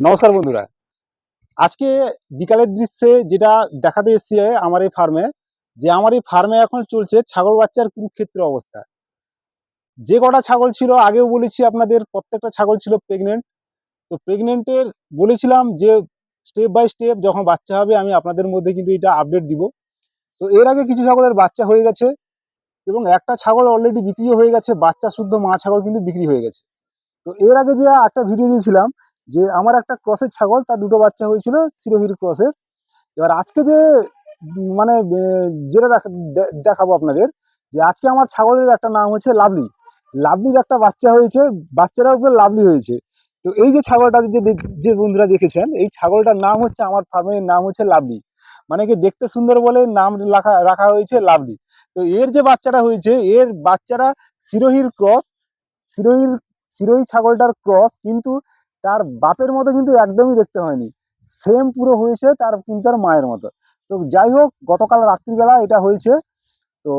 নমস্কার বন্ধুরা। আজকে বিকালের দৃশ্যে যেটা দেখাতে এসছি আমার এই ফার্মে যে আমার এই ফার্মে এখন চলছে ছাগল বাচ্চার কুরুক্ষেত্র অবস্থা। যে কটা ছাগল ছিল, আগেও বলেছি আপনাদের, প্রত্যেকটা ছাগল ছিল প্রেগনেন্ট তো প্রেগনেন্টের বলেছিলাম যে স্টেপ বাই স্টেপ যখন বাচ্চা হবে, আমি আপনাদের মধ্যে কিন্তু এটা আপডেট দিব। তো এর আগে কিছু ছাগলের বাচ্চা হয়ে গেছে এবং একটা ছাগল অলরেডি বিক্রিও হয়ে গেছে, বাচ্চা শুদ্ধ মা ছাগল কিন্তু বিক্রি হয়ে গেছে। তো এর আগে যে একটা ভিডিও দিয়েছিলাম যে আমার একটা ক্রসের ছাগল, তার দুটো বাচ্চা হয়েছিল সিরোহির ক্রসের। এবার আজকে যে মানে যেটা দেখা- দেখাবো আপনাদের, যে আজকে আমার ছাগলের একটা নাম হচ্ছে লাভলি লাভলির একটা বাচ্চা হয়েছে বাচ্চারা উপরে লাভলি হয়েছে। তো এই যে ছাগলটা যে যে বন্ধুরা দেখেছেন, এই ছাগলটার নাম হচ্ছে, আমার ফার্মের নাম হচ্ছে লাভলি মানে কি দেখতে সুন্দর বলে নাম রাখা রাখা হয়েছে লাভলি তো এর যে বাচ্চাটা হয়েছে, এর বাচ্চারা সিরোহির ক্রস সিরোহির সিরোহি ছাগলটার ক্রস, কিন্তু তার বাপের মতো কিন্তু একদমই দেখতে হয়নি। সেম পুরো হয়েছে তার কিন্তু তার মায়ের মতো। তো যাই হোক, গতকাল রাত্রিবেলা এটা হয়েছে। তো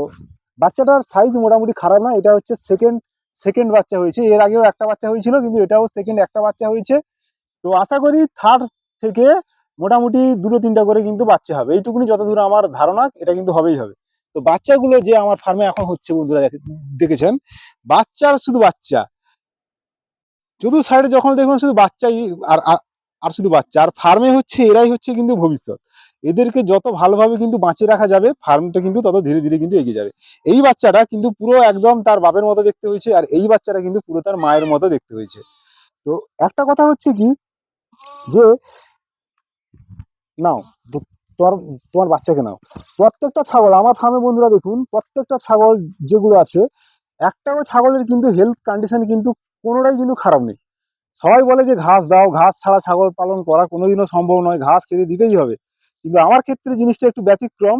বাচ্চাটার সাইজ মোটামুটি খারাপ না এটা হচ্ছে সেকেন্ড সেকেন্ড বাচ্চা হয়েছে। এর আগেও একটা বাচ্চা হয়েছিল, কিন্তু এটাও সেকেন্ড একটা বাচ্চা হয়েছে। তো আশা করি থার্ড থেকে মোটামুটি দুটো তিনটা করে কিন্তু বাচ্চা হবে। এইটুকুনি যতদূর আমার ধারণা, এটা কিন্তু হবেই হবে। তো বাচ্চাগুলো যে আমার ফার্মে এখন হচ্ছে বন্ধুরা দেখেছেন, বাচ্চার শুধু বাচ্চা শুধু সাইডে যখন দেখুন শুধু বাচ্চাই, আর, আর- শুধু বাচ্চা, আর ফার্মে হচ্ছে, এরাই হচ্ছে কিন্তু ভবিষ্যৎ। এদেরকে যত ভালোভাবে কিন্তু বাঁচিয়ে রাখা যাবে ফার্মটা কিন্তু তত ধীরে ধীরে কিন্তু এগিয়ে যাবে। এই বাচ্চাটা কিন্তু পুরো একদম তার বাপের মতো দেখতে হয়েছে, আর এই বাচ্চাটা কিন্তু পুরো তার মায়ের মতো দেখতে হয়েছে। তো একটা কথা হচ্ছে কি, যে নাও তোমার তোমার বাচ্চাকে নাও। প্রত্যেকটা ছাগল, আমার ফার্মে বন্ধুরা দেখুন, প্রত্যেকটা ছাগল যেগুলো আছে, একটাও ছাগলের কিন্তু হেলথ কন্ডিশন কিন্তু কোনোটাই কিন্তু খারাপ নেই। সবাই বলে যে ঘাস দাও, ঘাস ছাড়া ছাগল পালন করা কোনোদিনও সম্ভব নয়, ঘাস খেতে দিতেই হবে। কিন্তু আমার ক্ষেত্রে জিনিসটা একটু ব্যতিক্রম।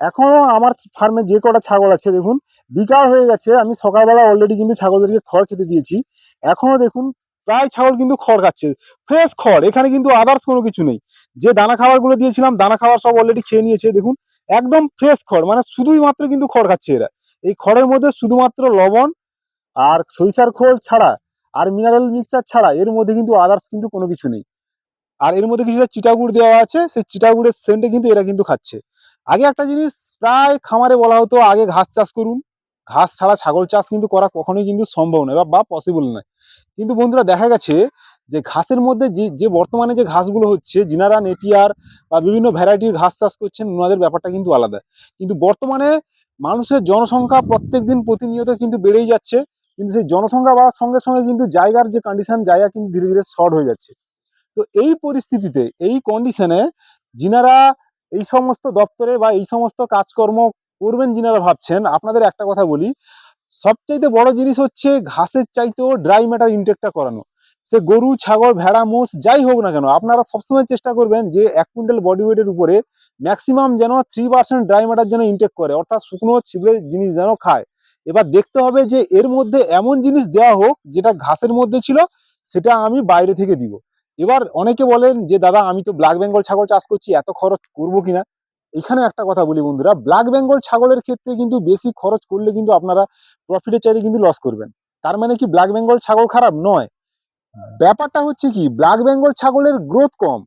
এখনও আমার ফার্মে যে কটা ছাগল আছে, দেখুন, বিকাল হয়ে গেছে, আমি সকালবেলা অলরেডি কিন্তু ছাগলদেরকে খড় খেতে দিয়েছি। এখনও দেখুন, প্রায় ছাগল কিন্তু খড় খাচ্ছে ফ্রেশ খড়, এখানে কিন্তু আদার্স কোনো কিছু নেই। যে দানা খাবারগুলো দিয়েছিলাম, দানা খাবার সব অলরেডি খেয়ে নিয়েছে, দেখুন, একদম ফ্রেশ খড় মানে শুধুই মাত্র কিন্তু খড় খাচ্ছে এরা। এই খড়ের মধ্যে শুধুমাত্র লবণ আর সরিষার খোল ছাড়া আর মিনারেল মিক্সচার ছাড়া এর মধ্যে কিন্তু আদার্স কিন্তু কোনো কিছু নেই। আর এর মধ্যে কিছুটা চিটাগুড় দেওয়া আছে, সেই চিটাগুড়ের সেন্টে কিন্তু এরা কিন্তু খাচ্ছে। আগে একটা জিনিস প্রায় খামারে বলা হতো, আগে ঘাস চাষ করুন। ঘাস ছাড়া ছাগল চাষ কিন্তু করা কখনোই কিন্তু সম্ভব নয় বা- বা পসিবল নয়। কিন্তু বন্ধুরা, দেখা গেছে যে ঘাসের মধ্যে যে যে বর্তমানে যে ঘাসগুলো হচ্ছে, জিনারা, নেপিয়ার বা বিভিন্ন ভ্যারাইটির ঘাস চাষ করছেন ওনাদের ব্যাপারটা কিন্তু আলাদা। কিন্তু বর্তমানে মানুষের জনসংখ্যা প্রত্যেক দিন প্রতিনিয়ত কিন্তু বেড়েই যাচ্ছে। কিন্তু সেই জনসংখ্যা বাড়ার সঙ্গে সঙ্গে কিন্তু জায়গার যে কন্ডিশন জায়গা কিন্তু ধীরে ধীরে শর্ট হয়ে যাচ্ছে। তো এই পরিস্থিতিতে, এই কন্ডিশনে যিনারা এই সমস্ত দপ্তরে বা এই সমস্ত কাজকর্ম করবেন যিনারা ভাবছেন, আপনাদের একটা কথা বলি, সবচাইতে বড় জিনিস হচ্ছে ঘাসের চাইতেও ড্রাই ম্যাটার ইনটেকটা করানো। সে গরু, ছাগল, ভেড়া, মোষ, যাই হোক না কেন, আপনারা সবসময় চেষ্টা করবেন যে এক কুইন্টাল বডি ওয়েটের উপরে ম্যাক্সিমাম যেন থ্রি পার্সেন্ট ড্রাই ম্যাটার যেন ইনটেক করে, অর্থাৎ শুকনো, ছিবড়ে জিনিস যেন খায়। এবার দেখতে হবে যে এর মধ্যে এমন জিনিস দেওয়া হোক যেটা ঘাসের মধ্যে ছিল, সেটা আমি বাইরে থেকে দিব। এবার অনেকে বলেন যে, দাদা, আমি তো ব্ল্যাক বেঙ্গল ছাগল চাষ করছি, এত খরচ করব কিনা? এখানে একটা কথা বলি বন্ধুরা ব্ল্যাক বেঙ্গল ছাগলের ক্ষেত্রে কিন্তু বেশি খরচ করলে কিন্তু আপনারা প্রফিটের চাইতে কিন্তু লস করবেন। তার মানে কি ব্ল্যাক বেঙ্গল ছাগল খারাপ? নয়। ব্যাপারটা হচ্ছে কি ব্ল্যাক বেঙ্গল ছাগলের গ্রোথ কম।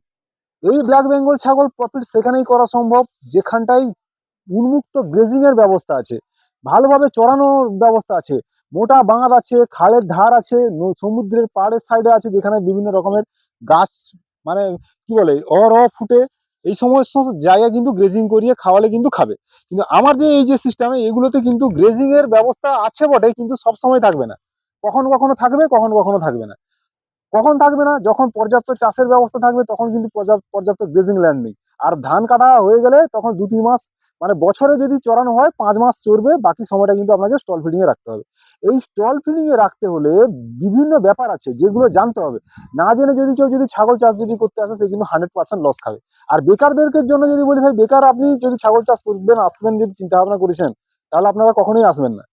এই ব্ল্যাক বেঙ্গল ছাগল প্রফিট সেখানেই করা সম্ভব, যেখানটায় উন্মুক্ত গ্রেজিং এর ব্যবস্থা আছে। ভালোভাবে চড়ানোর ব্যবস্থা আছে। মোটা বাঁধ আছে, খালের ধার আছে সমুদ্রের পাড়ের সাইডে আছে, যেখানে বিভিন্ন রকমের গাছ মানে কি বলে অর অ ফুটে, এই সমস্ত জায়গা কিন্তু গ্রেজিং করিয়ে খাওয়ালে কিন্তু খাবে। কিন্তু আমার যে এই যে সিস্টেমে এগুলোতে কিন্তু গ্রেজিং এর ব্যবস্থা আছে বটে, কিন্তু সব সময় থাকবে না। কখনো কখনো থাকবে, কখনো কখনো থাকবে না। কখন থাকবে না? যখন পর্যাপ্ত চাষের ব্যবস্থা থাকবে, তখন কিন্তু পর্যাপ্ত গ্রেজিং ল্যান্ড নেই। আর ধান কাটা হয়ে গেলে তখন দু তিন মাস মানে বছরে যদি চড়ানো হয়, পাঁচ মাস চড়বে, বাকি সময়টা কিন্তু আপনাকে স্টল ফিডিং এ রাখতে হবে। এই স্টল ফিডিং এ রাখতে হলে বিভিন্ন ব্যাপার আছে, যেগুলো জানতে হবে। না জেনে যদি কেউ যদি ছাগল চাষ যদি করতে আসে, সে কিন্তু হান্ড্রেড পার্সেন্ট লস খাবে। আর বেকারদেরকে জন্য যদি বলি, ভাই, বেকার আপনি যদি ছাগল চাষ করবেন, আসবেন যদি চিন্তা ভাবনা করেছেন, তাহলে আপনারা কখনোই আসবেন না।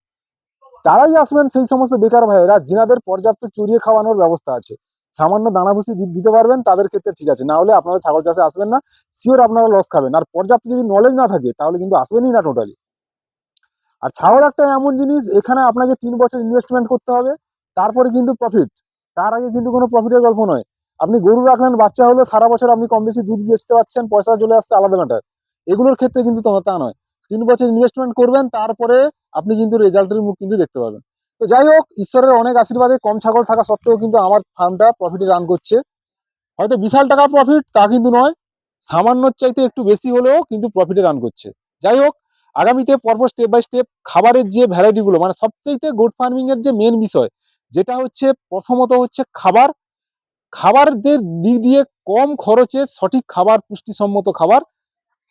তারাই আসবেন, সেই সমস্ত বেকার ভাইয়েরা, যিনাদের পর্যাপ্ত চড়িয়ে খাওয়ানোর ব্যবস্থা আছে। সামান্য দানা ভুসি দিতে পারবেন, তাদের ক্ষেত্রে ঠিক আছে। না হলে আপনারা ছাগল চাষে আসবেন না শিওর আপনারা লস খাবেন। আর পর্যাপ্ত যদি নলেজ না থাকে, তাহলে কিন্তু আসবেনই না টোটালি আর ছাগল একটা এমন জিনিস, এখানে আপনাকে তিন বছর ইনভেস্টমেন্ট করতে হবে, তারপরে কিন্তু প্রফিট তার আগে কিন্তু কোনো প্রফিটের গল্প নয়। আপনি গরু রাখলেন, বাচ্চা হলো, সারা বছর আপনি কম বেশি দুধ বেচতে পারছেন পয়সা চলে আসছে, আলাদা ম্যাটার এগুলোর ক্ষেত্রে কিন্তু তা নয়। তিন বছর ইনভেস্টমেন্ট করবেন, তারপরে আপনি কিন্তু রেজাল্টের মুখ কিন্তু দেখতে পাবেন। তো যাই হোক, ঈশ্বরের অনেক আশীর্বাদে কম ছাগল থাকা সত্ত্বেও কিন্তু আমার ফার্মটা প্রফিটে রান করছে। হয়তো বিশাল টাকা প্রফিট তা কিন্তু নয়। সামান্যর চাইতে একটু বেশি হলেও কিন্তু প্রফিটে রান করছে। যাই হোক, আগামীতে পরপর স্টেপ বাই স্টেপ খাবারের যে ভ্যারাইটিগুলো মানে সবচাইতে গোট ফার্মিং এর যে মেন বিষয়, যেটা হচ্ছে প্রথমত হচ্ছে খাবার। খাবারদের দিক দিয়ে কম খরচে সঠিক খাবার, পুষ্টিসম্মত খাবার,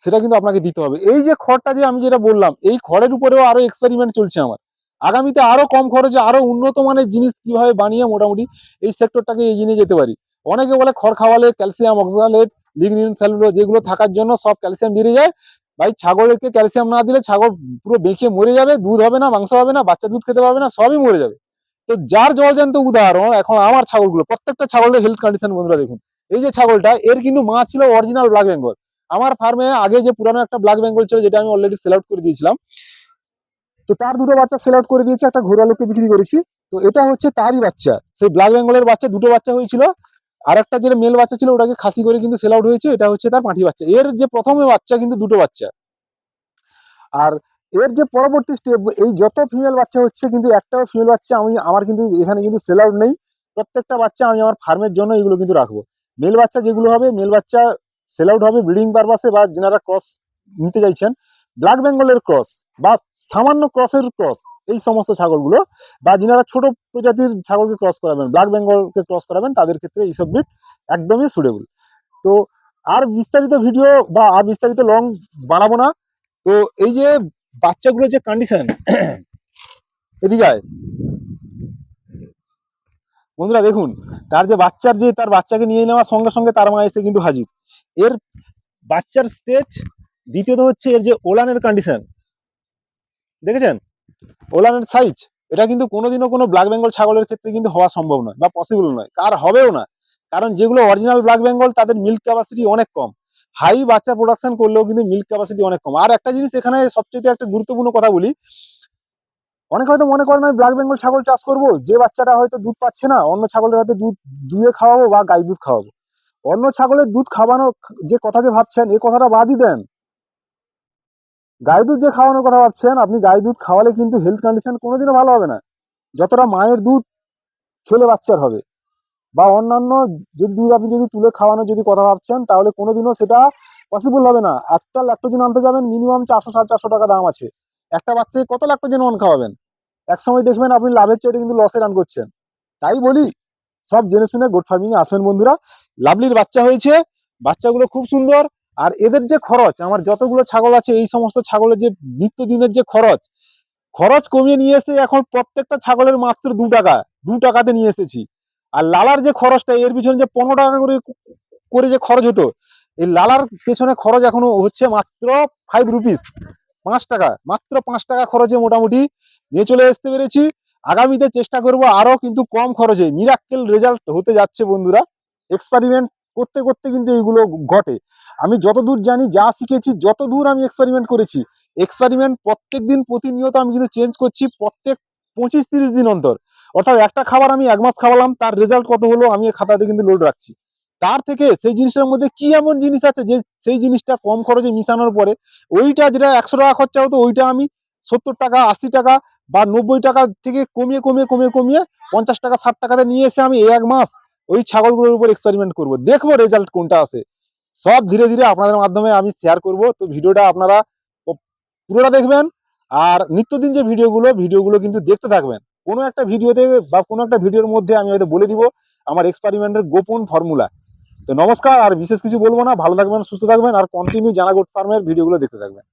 সেটা কিন্তু আপনাকে দিতে হবে। এই যে খড়টা যে আমি যেটা বললাম, এই খড়ের উপরেও আরও এক্সপেরিমেন্ট চলছে আমার। আগামীতে আরও কম খরচে আরও উন্নত মানের জিনিস কীভাবে বানিয়ে মোটামুটি এই সেক্টরটাকে এগিয়ে নিয়ে যেতে পারি? অনেকে বলে খড় খাওয়ালে ক্যালসিয়াম অক্সালেট লিগনিন সেলুলো যেগুলো থাকার জন্য সব ক্যালসিয়াম বেড়ে যায়। ভাই ছাগলকে ক্যালসিয়াম না দিলে ছাগল পুরো বেঁকে মরে যাবে, দুধ হবে না, মাংস হবে না, বাচ্চা দুধ খেতে পাবে না, সবই মরে যাবে। তো যার জলজান্ত উদাহরণ, এখন আমার ছাগলগুলো, প্রত্যেকটা ছাগলের হেলথ কন্ডিশন বন্ধুরা দেখুন। এই যে ছাগলটা, এর কিন্তু মা ছিল অরিজিনাল ব্ল্যাক বেঙ্গল আমার ফার্মে আগে যে পুরানো একটা ব্ল্যাক বেঙ্গল ছিল, যেটা আমি অলরেডি সেল আউট করে দিয়েছিলাম তো তার দুটো বাচ্চা সেল আউট করে দিয়েছে, একটা ঘোড়া লোককে বিক্রি করেছি। তো এটা হচ্ছে তারই বাচ্চা। সেই ব্ল্যাক বেঙ্গলের বাচ্চা দুটো বাচ্চা হয়েছিল। আর একটা যেটা মেল বাচ্চা ছিল, ওটাকে খাসি করে কিন্তু সেল আউট হয়েছে, এটা হচ্ছে তার পাঁঠি বাচ্চা। এর যে প্রথমে বাচ্চা, কিন্তু দুটো বাচ্চা। আর এর যে পরবর্তী স্টেপ এই যত ফিমেল বাচ্চা হচ্ছে, কিন্তু একটাও ফিমেল বাচ্চা আমি, আমার কিন্তু এখানে কিন্তু সেল আউট নেই। প্রত্যেকটা বাচ্চা আমি আমার ফার্মের জন্য এগুলো কিন্তু রাখব। মেল বাচ্চা যেগুলো হবে মেল বাচ্চা সেল আউট হবে ব্রিডিং পারপাসে বা যারা ক্রস নিতে চাইছেন ব্ল্যাক বেঙ্গলের ক্রস বা সামান্য ক্রসের ক্রস এই সমস্ত ছাগলগুলো বা যারা ছোট প্রজাতির ছাগলকে ক্রস করাবেন ব্ল্যাক বেঙ্গলকে ক্রস করাবেন, তাদের ক্ষেত্রে এইসব ব্রিড একদমই সুটেবল তো আর বিস্তারিত ভিডিও বা আর বিস্তারিত লং বানাবো না। তো এই যে বাচ্চাগুলোর যে কন্ডিশন এদিকে। বন্ধুরা দেখুন, তার যে বাচ্চার যে, তার বাচ্চাকে নিয়ে নেওয়ার সঙ্গে সঙ্গে তার মা এসে কিন্তু হাজির। এর বাচ্চার স্টেজ দ্বিতীয়ত হচ্ছে এর যে ওলানের কন্ডিশন দেখেছেন? ওলানের সাইজ এটা কিন্তু কোনোদিনও কোনো ব্ল্যাক বেঙ্গল ছাগলের ক্ষেত্রে কিন্তু হওয়া সম্ভব নয় বা পসিবল নয়। আর হবেও না। কারণ যেগুলো অরিজিনাল ব্ল্যাক বেঙ্গল তাদের মিল্ক ক্যাপাসিটি অনেক কম। হাই বাচ্চা প্রোডাকশন করলেও কিন্তু মিল্ক ক্যাপাসিটি অনেক কম। আর একটা জিনিস এখানে সবচেয়ে একটা গুরুত্বপূর্ণ কথা বলি, অনেকে হয়তো মনে করেন, আমি ব্ল্যাক বেঙ্গল ছাগল চাষ করব, যে বাচ্চাটা হয়তো দুধ পাচ্ছে না, অন্য ছাগলের হয়তো দুধ দুয়ে খাওয়াবো বা গাই দুধ খাওয়াবো। অন্য ছাগলের দুধ খাওয়ানো, যে কথা যে ভাবছেন এই কথাটা বাদই দেন। গাই দুধ যে খাওয়ানোর কথা ভাবছেন, আপনি গাই দুধ খাওয়ালে কিন্তু হেলথ কন্ডিশন কোনোদিনও ভালো হবে না। যতটা মায়ের দুধ খেলে বাচ্চার হবে বা অন্যান্য যদি দুধ আপনি যদি তুলে খাওয়ানোর যদি কথা ভাবছেন, তাহলে কোনোদিনও সেটা পসিবল হবে না। একটা ল্যাক্টোজেন আনতে যাবেন মিনিমাম চারশো, সাড়ে চারশো টাকা দাম আছে। একটা বাচ্চাকে কত ল্যাক্টোজেন অন খাওয়াবেন? এক সময় দেখবেন আপনি লাভের চাইতে কিন্তু লসে রান করছেন। তাই বলি, সব জেনে শুনে গোট ফার্মিং এ আসবেন বন্ধুরা। লাভলির বাচ্চা হয়েছে, বাচ্চাগুলো খুব সুন্দর। আর এদের যে খরচ, আমার যতগুলো ছাগল আছে, এই সমস্ত ছাগলের যে নিত্যদিনের যে খরচ খরচ কমিয়ে নিয়ে এসে এখন প্রত্যেকটা ছাগলের মাত্র দু টাকা, দু টাকাতে নিয়ে এসেছি। আর লালার যে খরচটা, এর পিছনে যে পনেরো টাকা করে করে যে খরচ হতো, এই লালার পেছনে খরচ এখনও হচ্ছে মাত্র ফাইভ রুপিস পাঁচ টাকা, মাত্র পাঁচ টাকা খরচে মোটামুটি নিয়ে চলে আসতে পেরেছি। আগামীতে চেষ্টা করব আরও কিন্তু কম খরচে মিরাক্কেল রেজাল্ট হতে যাচ্ছে বন্ধুরা। এক্সপেরিমেন্ট করতে করতে কিন্তু এইগুলো ঘটে। আমি যতদূর জানি, যা শিখেছি যত দূর আমি এক্সপেরিমেন্ট করেছি এক্সপেরিমেন্ট প্রত্যেক দিন প্রতিনিয়ত আমি কিন্তু চেঞ্জ করছি প্রত্যেক পঁচিশ তিরিশ দিন অন্তর। অর্থাৎ একটা খাবার আমি এক মাস খাওয়ালাম, তার রেজাল্ট কত হলো আমি খাতাতে কিন্তু লোড রাখছি। তার থেকে সেই জিনিসটার মধ্যে কি এমন জিনিস আছে যে, সেই জিনিসটা কম খরচে মিশানোর পরে ওইটা যেটা একশো টাকা খরচা হতো, ওইটা আমি সত্তর টাকা, আশি টাকা বা নব্বই টাকা থেকে কমিয়ে কমিয়ে কমিয়ে কমিয়ে পঞ্চাশ টাকা, ষাট টাকাতে নিয়ে এসে আমি এক মাস ওই ছাগলগুলোর উপর এক্সপেরিমেন্ট করব। দেখব রেজাল্ট কোনটা আসে। সব ধীরে ধীরে আপনাদের মাধ্যমে আমি শেয়ার করব। তো ভিডিওটা আপনারা পুরোটা দেখবেন আর নিত্যদিন যে ভিডিওগুলো ভিডিওগুলো কিন্তু দেখতে থাকবেন। কোনো একটা ভিডিওতে বা কোনো একটা ভিডিওর মধ্যে আমি হয়তো বলে দিব আমার এক্সপেরিমেন্টের গোপন ফর্মুলা তো নমস্কার, আর বিশেষ কিছু বলব না। ভালো থাকবেন, সুস্থ থাকবেন, আর কন্টিনিউ জানা গোট ফার্মের ভিডিওগুলো দেখতে থাকবেন।